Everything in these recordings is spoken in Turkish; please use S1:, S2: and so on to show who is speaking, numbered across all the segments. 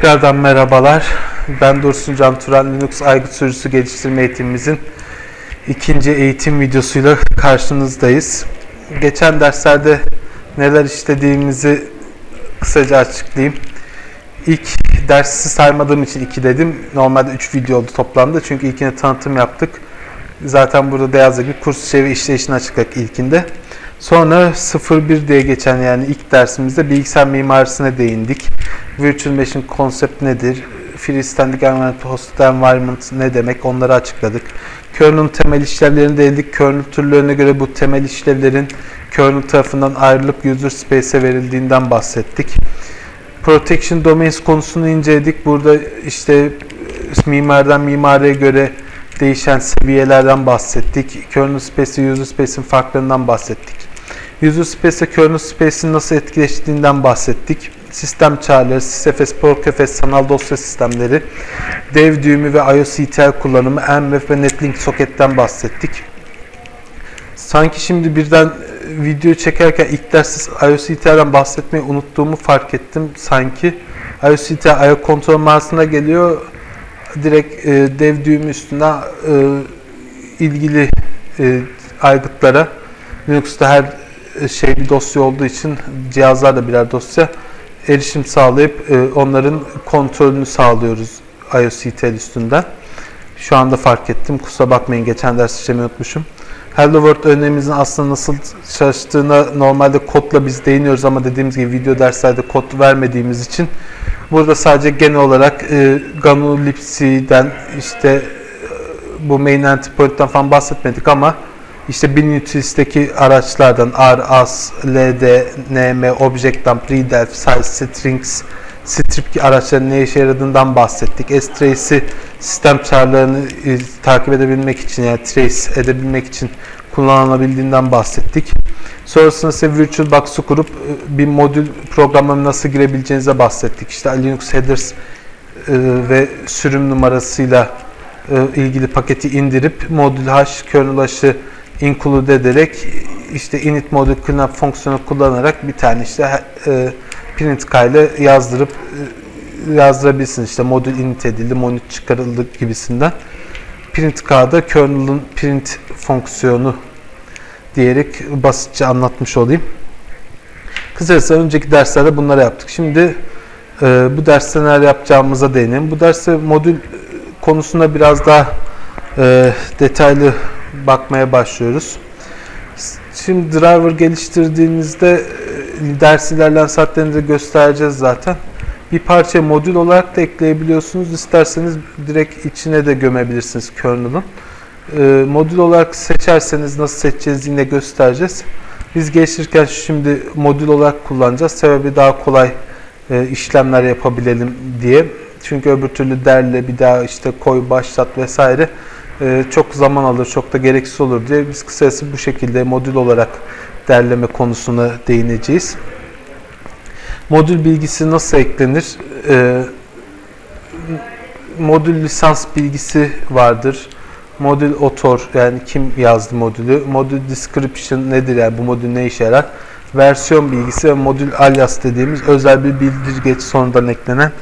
S1: Tekrardan merhabalar. Ben Dursun Can Turan, Linux aygıt sürücüsü geliştirme eğitimimizin ikinci eğitim videosuyla karşınızdayız. Geçen derslerde neler işlediğimizi kısaca açıklayayım. İlk dersi saymadığım için iki dedim. Normalde üç video oldu toplamda çünkü ilkine tanıtım yaptık. Zaten burada da yazdığı gibi kurs içeriği işleyişini açıkladık ilkinde. Sonra 01 diye geçen yani ilk dersimizde bilgisayar mimarisine değindik. Virtual Machine konsept nedir? Freestanding Environment, Hosted Environment ne demek? Onları açıkladık. Kernel'ın temel işlevlerini değindik. Kernel türlerine göre bu temel işlevlerin kernel tarafından ayrılıp user space'e verildiğinden bahsettik. Protection Domains konusunu inceledik. Burada işte mimardan mimariye göre değişen seviyelerden bahsettik. Kernel Space ile User Space'in farklarından bahsettik. User Space ile Kernel Space'in nasıl etkileştiğinden bahsettik. Sistem çağrıları, SysFS, ProCFS, sanal dosya sistemleri, dev düğümü ve IOCTL kullanımı, MWF ve Netlink soket'ten bahsettik. Sanki şimdi birden e, video çekerken ilk derste IOCTL'den bahsetmeyi unuttuğumu fark ettim sanki. IOCTL IO kontrol mağazasına geliyor. Direkt e, dev düğümü üstüne e, ilgili e, aygıtlara Linux'ta her şey bir dosya olduğu için cihazlar da birer dosya erişim sağlayıp e, onların kontrolünü sağlıyoruz IOCTL üstünden. Şu anda fark ettim. Kusura bakmayın geçen ders işlemeyi unutmuşum. Hello World örneğimizin aslında nasıl çalıştığına normalde kodla biz değiniyoruz ama dediğimiz gibi video derslerde kod vermediğimiz için burada sadece genel olarak e, GNU libc'den işte e, bu main endpoint'tan falan bahsetmedik ama işte Binutilist'teki araçlardan R, AS, LD, NM, Objectdump, Readelf, Size, Strings, Strip araçların ne işe yaradığından bahsettik. S-Trace'i sistem çağrılarını e, takip edebilmek için yani trace edebilmek için kullanılabildiğinden bahsettik. Sonrasında ise VirtualBox'u kurup e, bir modül programına nasıl girebileceğinize bahsettik. İşte Linux headers e, ve sürüm numarasıyla e, ilgili paketi indirip modül hash, kernel hash'ı include ederek işte init modül cleanup fonksiyonu kullanarak bir tane işte e, print ile yazdırıp e, yazdırabilirsiniz. İşte modül init edildi, modül çıkarıldı gibisinden. Print K'da kernel'ın print fonksiyonu diyerek basitçe anlatmış olayım. Kısacası önceki derslerde bunları yaptık. Şimdi e, bu derste neler yapacağımıza değinelim. Bu derste modül konusunda biraz daha e, detaylı bakmaya başlıyoruz. Şimdi driver geliştirdiğinizde e, ders ilerleyen saatlerinde göstereceğiz zaten. Bir parça modül olarak da ekleyebiliyorsunuz. İsterseniz direkt içine de gömebilirsiniz kernel'ın. E, modül olarak seçerseniz nasıl seçeceğiz yine göstereceğiz. Biz geliştirirken şimdi modül olarak kullanacağız. Sebebi daha kolay e, işlemler yapabilelim diye. Çünkü öbür türlü derle bir daha işte koy başlat vesaire e, çok zaman alır, çok da gereksiz olur diye biz kısacası bu şekilde modül olarak derleme konusuna değineceğiz. Modül bilgisi nasıl eklenir? E, modül lisans bilgisi vardır. Modül otor yani kim yazdı modülü. Modül description nedir yani bu modül ne işe yarar? Versiyon bilgisi ve modül alias dediğimiz özel bir bildirgeç sonradan eklenen.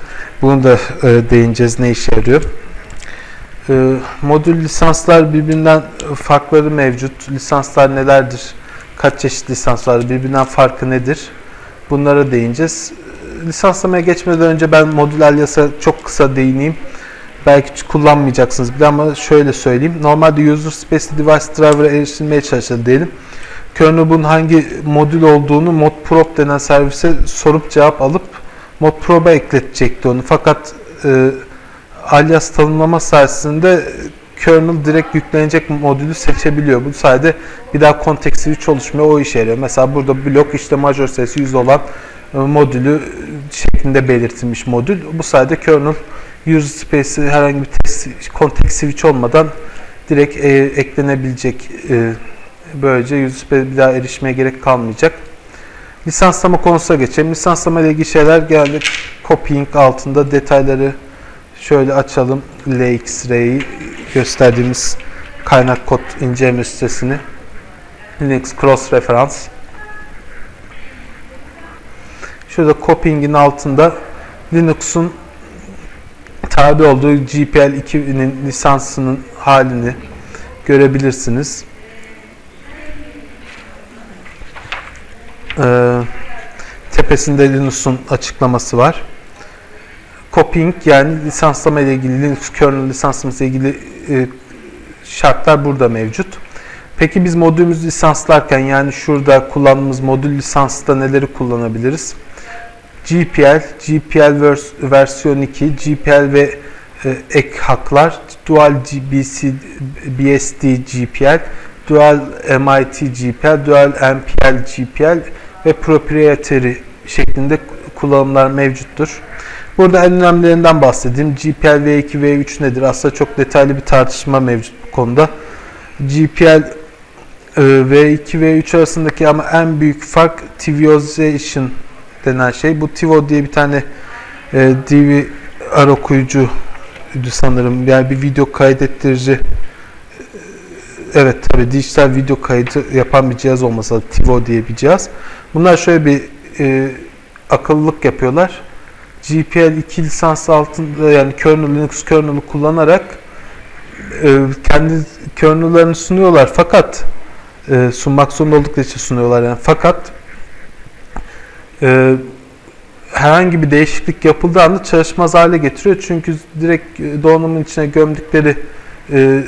S1: Bunu da e, değineceğiz ne işe yarıyor. E, modül lisanslar birbirinden farkları mevcut. Lisanslar nelerdir? Kaç çeşit lisans var? Birbirinden farkı nedir? Bunlara değineceğiz. Lisanslamaya geçmeden önce ben modül alias'a çok kısa değineyim. Belki kullanmayacaksınız bile ama şöyle söyleyeyim. Normalde user space device driver'a erişilmeye çalışılır diyelim. Kernel bunun hangi modül olduğunu modprobe denen servise sorup cevap alıp modprobe'a ekletecekti onu. Fakat e, alias tanımlama sayesinde kernel direkt yüklenecek modülü seçebiliyor. Bu sayede bir daha context switch oluşmuyor. O işe yarıyor. Mesela burada blok işte major sayısı 100 olan e, modülü şeklinde belirtilmiş modül. Bu sayede kernel user space'i herhangi bir text, context switch olmadan direkt e, eklenebilecek. E, böylece user space'e bir daha erişmeye gerek kalmayacak. Lisanslama konusuna geçelim. Lisanslama ile ilgili şeyler geldi. Copying altında detayları Şöyle açalım LXR'yi gösterdiğimiz kaynak kod inceleme sitesini. Linux Cross Reference. Şurada copying'in altında Linux'un tabi olduğu GPL 2'nin lisansının halini görebilirsiniz. Ee, tepesinde Linus'un açıklaması var. Copying yani lisanslama ile ilgili kernel lisanslaması ile ilgili e, şartlar burada mevcut. Peki biz modülümüzü lisanslarken yani şurada kullandığımız modül lisansta neleri kullanabiliriz? GPL, GPL vers versiyon 2, GPL ve e, ek haklar, Dual GBC, BSD GPL, Dual MIT GPL, Dual MPL GPL ve Proprietary şeklinde kullanımlar mevcuttur. Burada en önemlilerinden bahsedeyim. GPL V2 V3 nedir? Aslında çok detaylı bir tartışma mevcut bu konuda. GPL e, V2 V3 arasındaki ama en büyük fark Tvozation denen şey. Bu Tivo diye bir tane e, DVR okuyucu sanırım. Yani bir video kaydettirici e, evet tabi dijital video kaydı yapan bir cihaz olmasa Tivo diye bir cihaz. Bunlar şöyle bir e, akıllılık yapıyorlar. GPL 2 lisans altında yani kernel Linux kernel'ı kullanarak e, kendi kernel'larını sunuyorlar. Fakat e, sunmak zorunda oldukları için sunuyorlar yani. Fakat e, herhangi bir değişiklik yapıldığı anda çalışmaz hale getiriyor. Çünkü direkt donanımın içine gömdükleri e,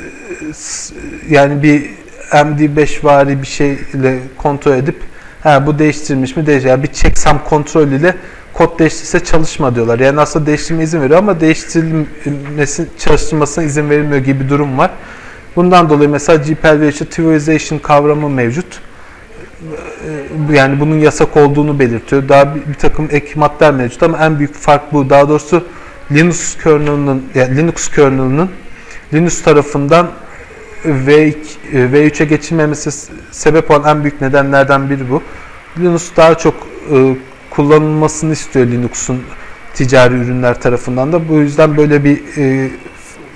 S1: yani bir MD5 vari bir şeyle kontrol edip ha, bu değiştirilmiş mi? değişti yani bir checksum kontrol ile kod değiştirse çalışma diyorlar. Yani aslında değiştirme izin veriyor ama değiştirilmesi çalıştırmasına izin verilmiyor gibi bir durum var. Bundan dolayı mesela GPL ve işte kavramı mevcut. Ee, Yani bunun yasak olduğunu belirtiyor. Daha bir, bir takım ek maddeler mevcut ama en büyük fark bu. Daha doğrusu Linux kernel'ının yani Linux kernel'ının Linux tarafından V2, V3'e geçilmemesi sebep olan en büyük nedenlerden biri bu. Linux daha çok e, kullanılmasını istiyor Linux'un ticari ürünler tarafından da. Bu yüzden böyle bir e,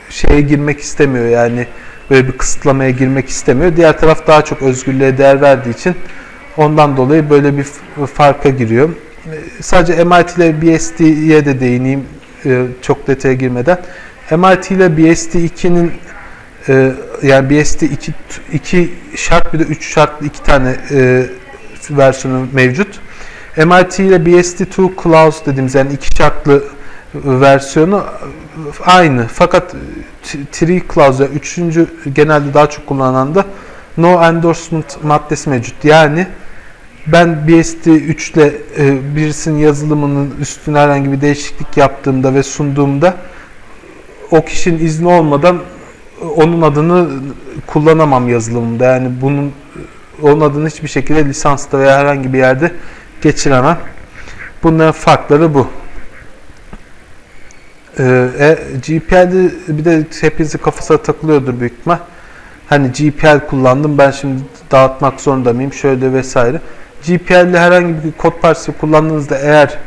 S1: şeye girmek istemiyor yani böyle bir kısıtlamaya girmek istemiyor. Diğer taraf daha çok özgürlüğe değer verdiği için ondan dolayı böyle bir farka giriyor. E, Sadece MIT ile BSD'ye de değineyim e, çok detaya girmeden. MIT ile BSD 2'nin e, yani BSD 2, 2 şart bir de 3 şartlı iki tane versiyonu mevcut. MIT ile BSD2 Clause dediğimiz yani iki şartlı versiyonu aynı. Fakat t- Three Clause yani üçüncü genelde daha çok kullanılan da No Endorsement maddesi mevcut. Yani ben BSD3 ile e, birisinin yazılımının üstüne herhangi bir değişiklik yaptığımda ve sunduğumda o kişinin izni olmadan onun adını kullanamam yazılımında. Yani bunun onun adını hiçbir şekilde lisansta veya herhangi bir yerde geçiremem. Bunların farkları bu. Ee, e, GPL'de bir de hepinizin kafasına takılıyordur büyük ihtimal. Hani GPL kullandım ben şimdi dağıtmak zorunda mıyım şöyle vesaire. GPL'de herhangi bir kod parçası kullandığınızda eğer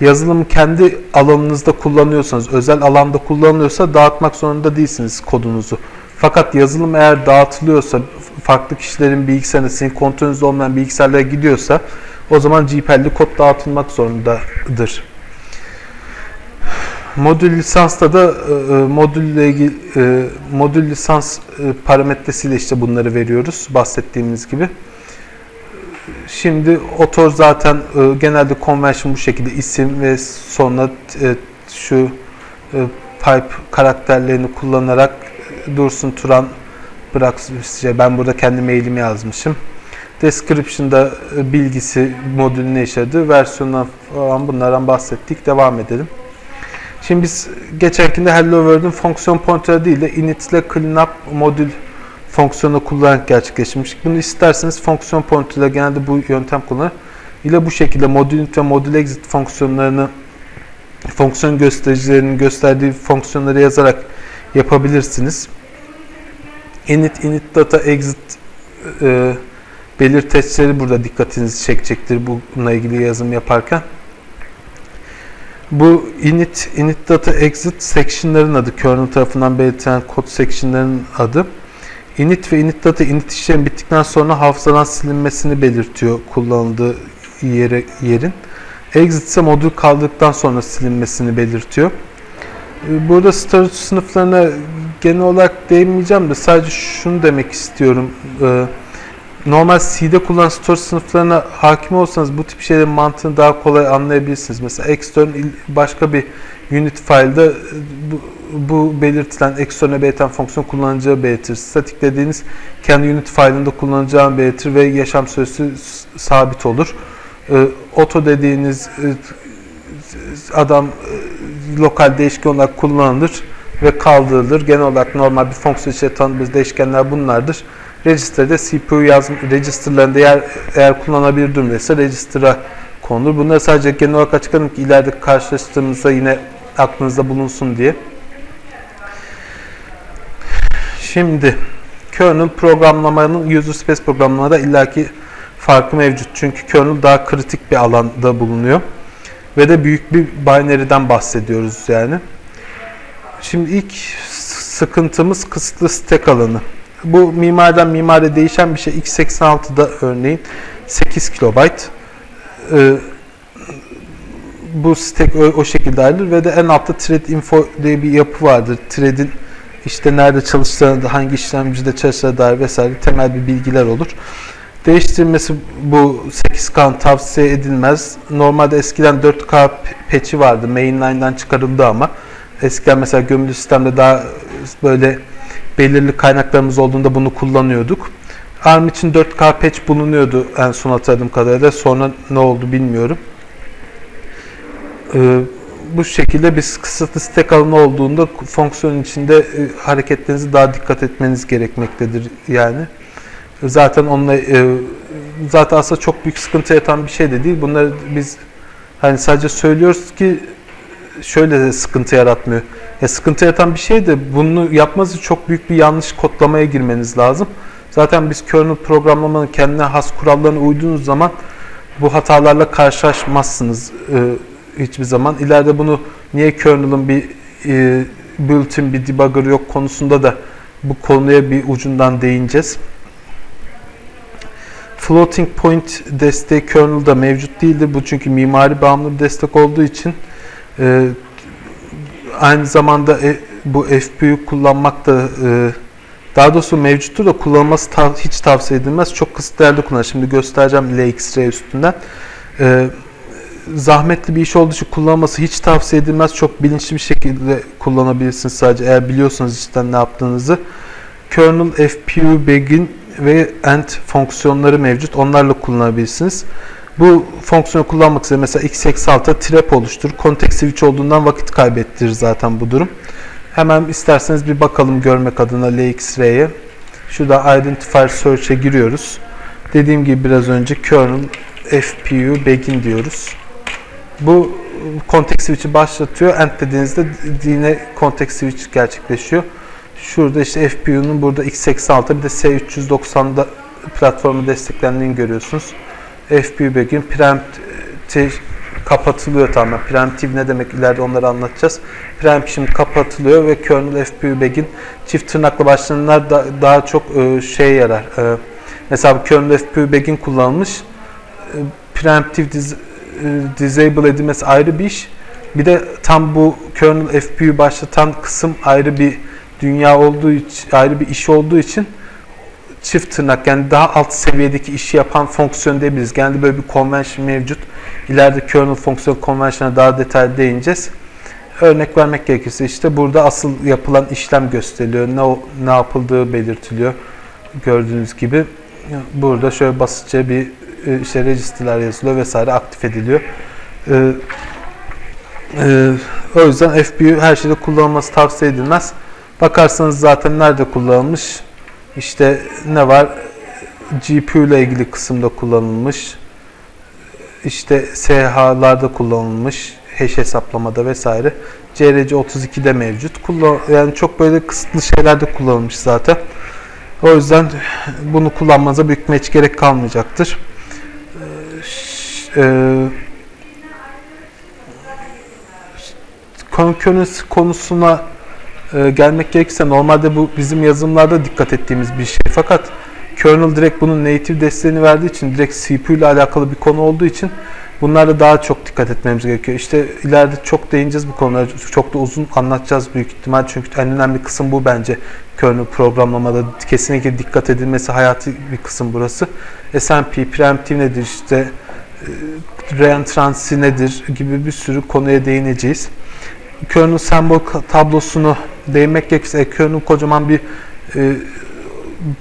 S1: yazılımı kendi alanınızda kullanıyorsanız, özel alanda kullanılıyorsa dağıtmak zorunda değilsiniz kodunuzu. Fakat yazılım eğer dağıtılıyorsa, farklı kişilerin bilgisayarına, sizin kontrolünüzde olmayan bilgisayarlara gidiyorsa o zaman GPL'li kod dağıtılmak zorundadır. Modül lisansta da e, e, modülle ilgili e, modül lisans parametresiyle işte bunları veriyoruz bahsettiğimiz gibi. Şimdi otor zaten genelde convention bu şekilde isim ve sonra şu pipe karakterlerini kullanarak Dursun Turan bırak ben burada kendi mailimi yazmışım. Description'da e, bilgisi modülün ne işlediği, versiyondan falan bunlardan bahsettik. Devam edelim. Şimdi biz geçenkinde Hello World'un fonksiyon pointer'ı değil de init ile cleanup modül fonksiyonu kullanarak gerçekleştirmiş. Bunu isterseniz fonksiyon pointer ile genelde bu yöntem kullanır. ile bu şekilde modül ve modül exit fonksiyonlarını fonksiyon göstericilerinin gösterdiği fonksiyonları yazarak yapabilirsiniz. Init, init data, exit e, belirteçleri burada dikkatinizi çekecektir bununla ilgili yazım yaparken. Bu init, init data, exit section'ların adı. Kernel tarafından belirtilen kod section'ların adı. Init ve init data init işlemi bittikten sonra hafızadan silinmesini belirtiyor kullanıldığı yere, yerin. Exit ise modül kaldıktan sonra silinmesini belirtiyor. E, Burada storage sınıflarına genel olarak değinmeyeceğim de sadece şunu demek istiyorum. E, Normal C'de kullanılan storage sınıflarına hakim olsanız bu tip şeylerin mantığını daha kolay anlayabilirsiniz. Mesela extern başka bir unit file'da e, bu, bu belirtilen extern'e belirten fonksiyon kullanacağı belirtir. Static dediğiniz kendi unit file'ında kullanacağını belirtir ve yaşam süresi sabit olur. E, auto dediğiniz e, adam e, lokal değişken olarak kullanılır ve kaldırılır. Genel olarak normal bir fonksiyon içinde tanıdığımız değişkenler bunlardır. Register'de CPU yazım register'larında eğer, eğer kullanılabilir durumdaysa register'a konulur. Bunları sadece genel olarak açıkladım ki ileride karşılaştığımızda yine aklınızda bulunsun diye. Şimdi kernel programlamanın user space programlamada illaki farkı mevcut. Çünkü kernel daha kritik bir alanda bulunuyor. Ve de büyük bir binary'den bahsediyoruz yani. Şimdi ilk sıkıntımız kısıtlı stack alanı. Bu mimariden mimare değişen bir şey. x86'da örneğin 8 kilobayt. Ee, bu stack o, o şekilde ayrılır ve de en altta thread info diye bir yapı vardır. Thread'in işte nerede çalıştığına, hangi işlemcide çalıştığına dair vesaire temel bir bilgiler olur. Değiştirilmesi bu 8K tavsiye edilmez. Normalde eskiden 4K patch'i vardı. Mainline'dan çıkarıldı ama. Eskiden mesela gömülü sistemde daha böyle belirli kaynaklarımız olduğunda bunu kullanıyorduk. ARM için 4K patch bulunuyordu en son hatırladığım kadarıyla. Sonra ne oldu bilmiyorum. Ee, bu şekilde biz kısıtlı stack alanı olduğunda fonksiyonun içinde e, hareketlerinizi daha dikkat etmeniz gerekmektedir yani. Zaten onunla e, zaten aslında çok büyük sıkıntı yaratan bir şey de değil. Bunları biz hani sadece söylüyoruz ki şöyle de sıkıntı yaratmıyor. Ya sıkıntı yaratan bir şey de bunu yapması çok büyük bir yanlış kodlamaya girmeniz lazım. Zaten biz kernel programlamanın kendine has kurallarına uyduğunuz zaman bu hatalarla karşılaşmazsınız e, hiçbir zaman. İleride bunu niye kernel'ın bir e, built-in bir debugger yok konusunda da bu konuya bir ucundan değineceğiz. Floating point desteği kernel'da mevcut değildir. Bu çünkü mimari bağımlı bir destek olduğu için e, aynı zamanda e, bu FPU kullanmak da e, daha doğrusu mevcuttur da kullanılması hiç tavsiye edilmez. Çok kısıtlı yerde kullanılır. Şimdi göstereceğim LXR üstünden. E, zahmetli bir iş olduğu için kullanılması hiç tavsiye edilmez. Çok bilinçli bir şekilde kullanabilirsiniz sadece eğer biliyorsanız cidden ne yaptığınızı. Kernel, FPU, begin ve end fonksiyonları mevcut. Onlarla kullanabilirsiniz. Bu fonksiyonu kullanmak üzere mesela x86'a trap oluştur. Context switch olduğundan vakit kaybettirir zaten bu durum. Hemen isterseniz bir bakalım görmek adına LXR'ye. Şurada Identifier Search'e giriyoruz. Dediğim gibi biraz önce kernel FPU begin diyoruz. Bu context switch'i başlatıyor. End dediğinizde yine context switch gerçekleşiyor. Şurada işte FPU'nun burada x86 bir de S390'da platformu desteklendiğini görüyorsunuz. FPU begin preemptive kapatılıyor tamamen. Preemptive ne demek ileride onları anlatacağız. Preemption kapatılıyor ve kernel FPU begin çift tırnakla başlayanlar da, daha çok e, şey yarar. E, mesela kernel FPU begin kullanılmış. E, preemptive dis, e, disable edilmesi ayrı bir iş. Bir de tam bu kernel FPU başlatan kısım ayrı bir dünya olduğu için, ayrı bir iş olduğu için çift tırnak yani daha alt seviyedeki işi yapan fonksiyon diyebiliriz. Genelde böyle bir convention mevcut. İleride kernel fonksiyon convention'a daha detaylı değineceğiz. Örnek vermek gerekirse işte burada asıl yapılan işlem gösteriliyor. Ne, ne yapıldığı belirtiliyor. Gördüğünüz gibi burada şöyle basitçe bir e, işte register'lar yazılıyor vesaire aktif ediliyor. Ee, e, o yüzden FPU her şeyde kullanılması tavsiye edilmez. Bakarsanız zaten nerede kullanılmış? İşte ne var? GPU ile ilgili kısımda kullanılmış. İşte SH'larda kullanılmış. Hash hesaplamada vesaire. CRC32'de mevcut. Kullan yani çok böyle kısıtlı şeylerde kullanılmış zaten. O yüzden bunu kullanmanıza büyük meç gerek kalmayacaktır. Ee, e, konusuna e, gelmek gerekirse normalde bu bizim yazılımlarda dikkat ettiğimiz bir şey. Fakat kernel direkt bunun native desteğini verdiği için direkt CPU ile alakalı bir konu olduğu için Bunlara daha çok dikkat etmemiz gerekiyor. İşte ileride çok değineceğiz bu konulara. Çok da uzun anlatacağız büyük ihtimal. Çünkü en önemli kısım bu bence. Kernel programlamada kesinlikle dikkat edilmesi hayati bir kısım burası. SMP, preemptive nedir işte e, reentrancy nedir gibi bir sürü konuya değineceğiz. Kernel sembol tablosunu değinmek gerekirse e, kernel kocaman bir e,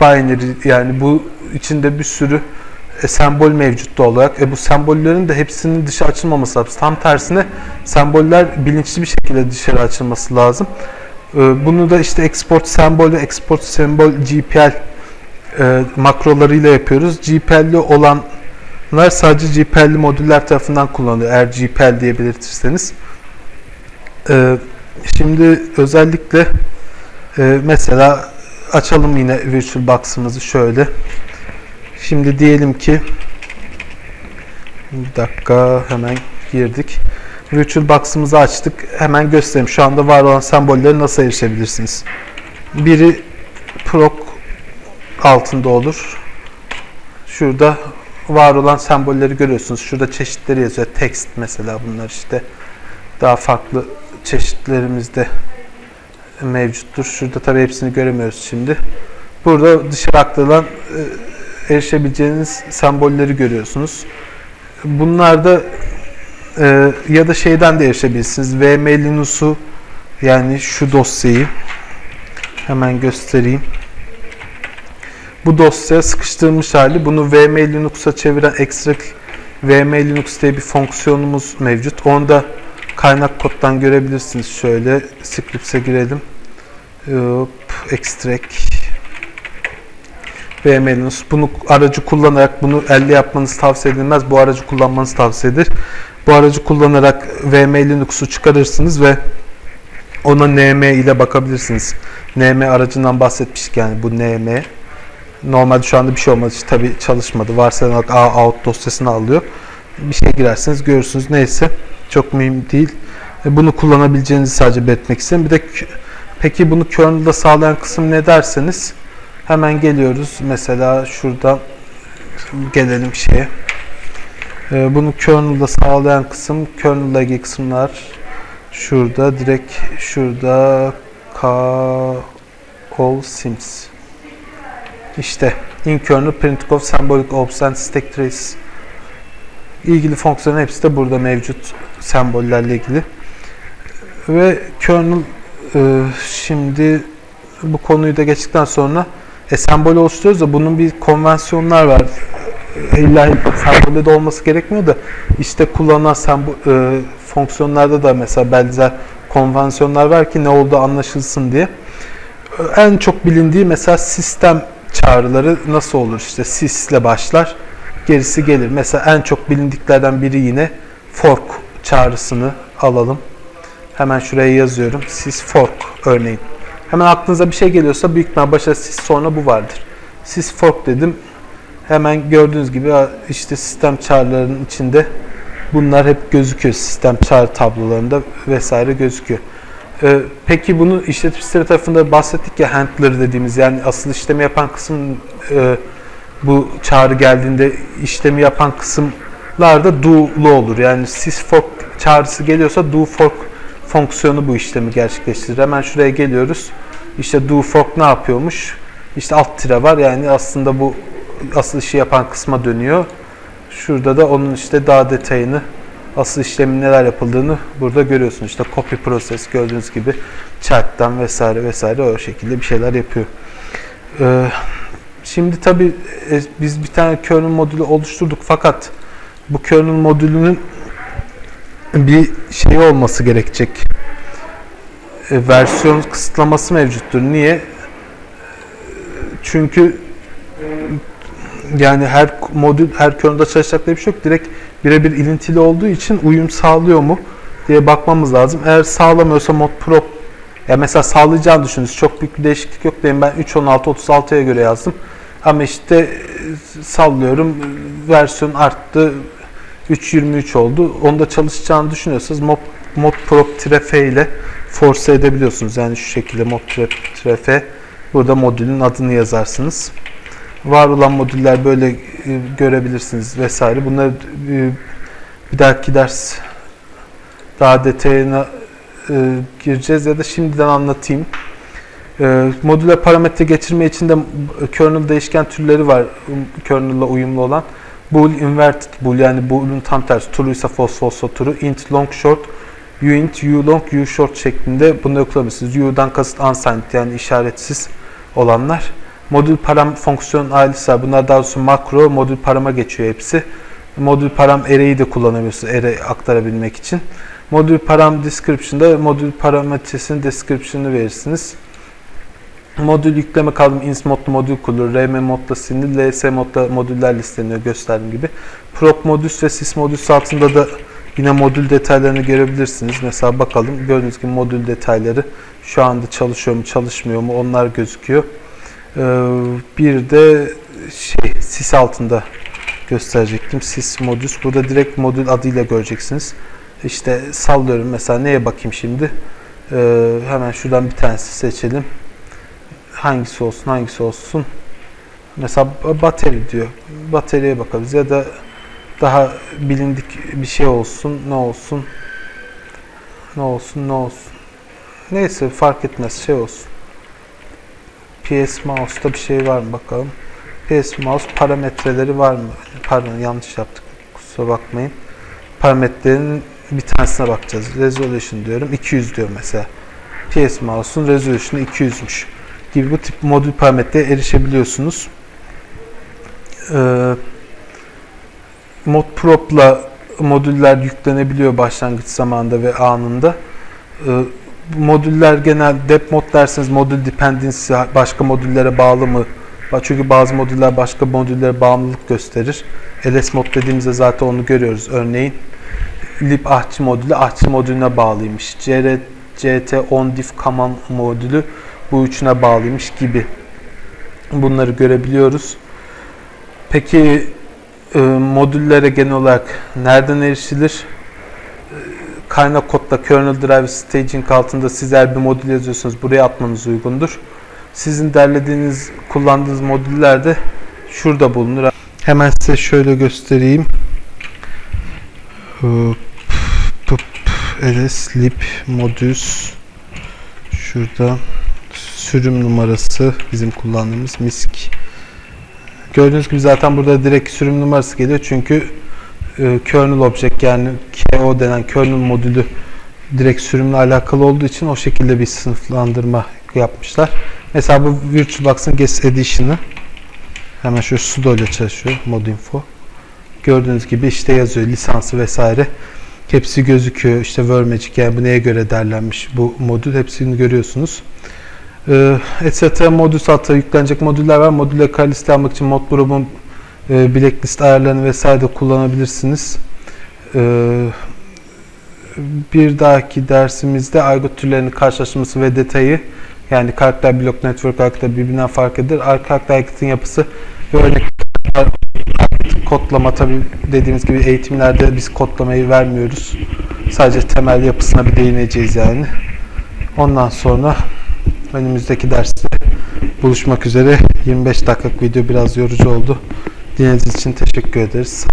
S1: binary yani bu içinde bir sürü e, sembol mevcut doğal olarak. E, bu sembollerin de hepsinin dışa açılmaması lazım. Tam tersine semboller bilinçli bir şekilde dışarı açılması lazım. E, bunu da işte export sembol ve export sembol GPL e, makrolarıyla yapıyoruz. GPL'li olanlar sadece GPL'li modüller tarafından kullanılıyor. Eğer GPL diye belirtirseniz. E, şimdi özellikle e, mesela açalım yine VirtualBox'ımızı şöyle. Şimdi diyelim ki bir dakika hemen girdik. VirtualBox'ımızı açtık. Hemen göstereyim. Şu anda var olan sembollere nasıl erişebilirsiniz. Biri proc altında olur. Şurada var olan sembolleri görüyorsunuz. Şurada çeşitleri yazıyor. Text mesela bunlar işte. Daha farklı çeşitlerimizde mevcuttur. Şurada tabii hepsini göremiyoruz şimdi. Burada dışarı aktarılan e, erişebileceğiniz sembolleri görüyorsunuz. Bunlarda e, ya da şeyden de erişebilirsiniz. VM Linux'u yani şu dosyayı hemen göstereyim. Bu dosya sıkıştırılmış hali. Bunu VM Linux'a çeviren extract VM Linux diye bir fonksiyonumuz mevcut. Onu da kaynak koddan görebilirsiniz. Şöyle Scripts'e girelim. Hop, extract Linux. Bunu aracı kullanarak bunu elde yapmanız tavsiye edilmez. Bu aracı kullanmanız tavsiye edilir. Bu aracı kullanarak VM Linux'u çıkarırsınız ve ona NM ile bakabilirsiniz. NM aracından bahsetmiştik yani bu NM. Normalde şu anda bir şey olmadı. İşte tabii çalışmadı. Varsayılarak A out dosyasını alıyor. Bir şey girerseniz görürsünüz. Neyse. Çok mühim değil. E, Bunu kullanabileceğinizi sadece belirtmek istedim. Bir de peki bunu kernel'da sağlayan kısım ne derseniz hemen geliyoruz. Mesela şuradan gelelim şeye. E, Bunu kernel'da sağlayan kısım kernel'la kısımlar şurada direkt şurada k all sims işte in kernel print of symbolic ops stack trace ilgili fonksiyonun hepsi de burada mevcut sembollerle ilgili. Ve kernel e, şimdi bu konuyu da geçtikten sonra e, sembol oluşturuyoruz da bunun bir konvansiyonlar var. E, İlla sembolde de olması gerekmiyor da işte kullanılan sembol, e, fonksiyonlarda da mesela benzer konvansiyonlar var ki ne olduğu anlaşılsın diye. E, En çok bilindiği mesela sistem çağrıları nasıl olur? İşte sys ile başlar, gerisi gelir. Mesela en çok bilindiklerden biri yine fork çağrısını alalım. Hemen şuraya yazıyorum. Sys fork örneğin. Hemen aklınıza bir şey geliyorsa büyük ihtimal başta sys sonra bu vardır. Sys fork dedim. Hemen gördüğünüz gibi işte sistem çağrılarının içinde bunlar hep gözüküyor. Sistem çağrı tablolarında vesaire gözüküyor. Ee, peki bunu işleticileri tarafında bahsettik ya handler dediğimiz yani asıl işlemi yapan kısım e, bu çağrı geldiğinde işlemi yapan kısımlar da do'lu olur. Yani sysfork çağrısı geliyorsa do fork fonksiyonu bu işlemi gerçekleştirir. Hemen şuraya geliyoruz. İşte do fork ne yapıyormuş? İşte alt tire var. Yani aslında bu asıl işi yapan kısma dönüyor. Şurada da onun işte daha detayını asıl işlemin neler yapıldığını burada görüyorsunuz. İşte copy process gördüğünüz gibi chat'ten vesaire vesaire o şekilde bir şeyler yapıyor. Ee, şimdi tabi biz bir tane kernel modülü oluşturduk fakat bu kernel modülünün bir şey olması gerekecek. E, versiyon kısıtlaması mevcuttur. Niye? Çünkü yani her modül her kernel'da çalışacak diye bir şey yok. Direkt birebir ilintili olduğu için uyum sağlıyor mu diye bakmamız lazım. Eğer sağlamıyorsa mod pro ya mesela sağlayacağını düşünürüz. Çok büyük bir değişiklik yok deyin ben 3.16 36'ya göre yazdım. Ama işte e, sallıyorum versiyon arttı 3.23 oldu. Onda çalışacağını düşünüyorsanız mod, mod pro-f ile force edebiliyorsunuz. Yani şu şekilde mod pro-f burada modülün adını yazarsınız var olan modüller böyle e, görebilirsiniz vesaire. Bunları e, bir dahaki ders daha detayına gireceğiz ya da şimdiden anlatayım. E, modüle parametre geçirme için de kernel değişken türleri var kernel'la uyumlu olan. Bool inverted bool yani bool'un tam tersi true ise false false true int long short uint u long u short şeklinde bunu kullanabilirsiniz. U'dan kasıt unsigned yani işaretsiz olanlar. Modül param fonksiyon ailesi. Bunlar daha doğrusu makro modül parama geçiyor hepsi. Modül param array'i de kullanabilirsiniz array aktarabilmek için. Modül param description'da modül parametresinin description'ını verirsiniz. Modül yükleme kavramı ins modlu modül kurulur. rm modla silinir. ls modla modüller listeleniyor gösterdiğim gibi. prop modüs ve sys modüs altında da yine modül detaylarını görebilirsiniz. Mesela bakalım gördüğünüz gibi modül detayları şu anda çalışıyor mu çalışmıyor mu onlar gözüküyor. Ee, bir de şey sys altında gösterecektim. Sys modüs. Burada direkt modül adıyla göreceksiniz. İşte sallıyorum mesela neye bakayım şimdi. Ee, hemen şuradan bir tanesi seçelim. Hangisi olsun hangisi olsun. Mesela bateri diyor. Bataryaya bakarız ya da daha bilindik bir şey olsun. Ne olsun? Ne olsun ne olsun. Neyse fark etmez şey olsun. PS Mouse'da bir şey var mı bakalım. PS Mouse parametreleri var mı? Pardon yanlış yaptık. Kusura bakmayın. Parametrelerinin bir tanesine bakacağız. Resolution diyorum. 200 diyor mesela. PS Mouse'un resolution'u 200'müş gibi bu tip modül parametreye erişebiliyorsunuz. Ee, Modprobe'la modüller yüklenebiliyor başlangıç zamanında ve anında. Ee, modüller genel dep mod derseniz modül dependency başka modüllere bağlı mı? Çünkü bazı modüller başka modüllere bağımlılık gösterir. ls mod dediğimizde zaten onu görüyoruz. Örneğin lib ahçı modülü ahçı modülüne bağlıymış. cr ct on diff command modülü bu üçüne bağlıymış gibi. Bunları görebiliyoruz. Peki e, modüllere genel olarak nereden erişilir? E, kaynak kodda kernel driver staging altında siz eğer bir modül yazıyorsanız buraya atmanız uygundur. Sizin derlediğiniz, kullandığınız modüller de şurada bulunur. Hemen size şöyle göstereyim. ls lib modüs şurada sürüm numarası bizim kullandığımız misk. Gördüğünüz gibi zaten burada direkt sürüm numarası geliyor çünkü e, kernel object yani KO denen kernel modülü direkt sürümle alakalı olduğu için o şekilde bir sınıflandırma yapmışlar. Mesela bu VirtualBox'ın Guest Edition'ı hemen şu sudo ile çalışıyor modinfo. Gördüğünüz gibi işte yazıyor lisansı vesaire. Hepsi gözüküyor. İşte Wormagic yani bu neye göre derlenmiş bu modül hepsini görüyorsunuz. Ee, etc. modül altta yüklenecek modüller var. Modülle liste almak için mod grubun e, blacklist ayarlarını vesaire de kullanabilirsiniz. Ee, bir dahaki dersimizde argo türlerinin karşılaştırması ve detayı yani karakter blok network karakter birbirinden fark. Arka karakter hareketin yapısı ve örnek kodlama tabi dediğimiz gibi eğitimlerde biz kodlamayı vermiyoruz. Sadece temel yapısına bir değineceğiz yani. Ondan sonra önümüzdeki derste buluşmak üzere. 25 dakikalık video biraz yorucu oldu. Dinlediğiniz için teşekkür ederiz.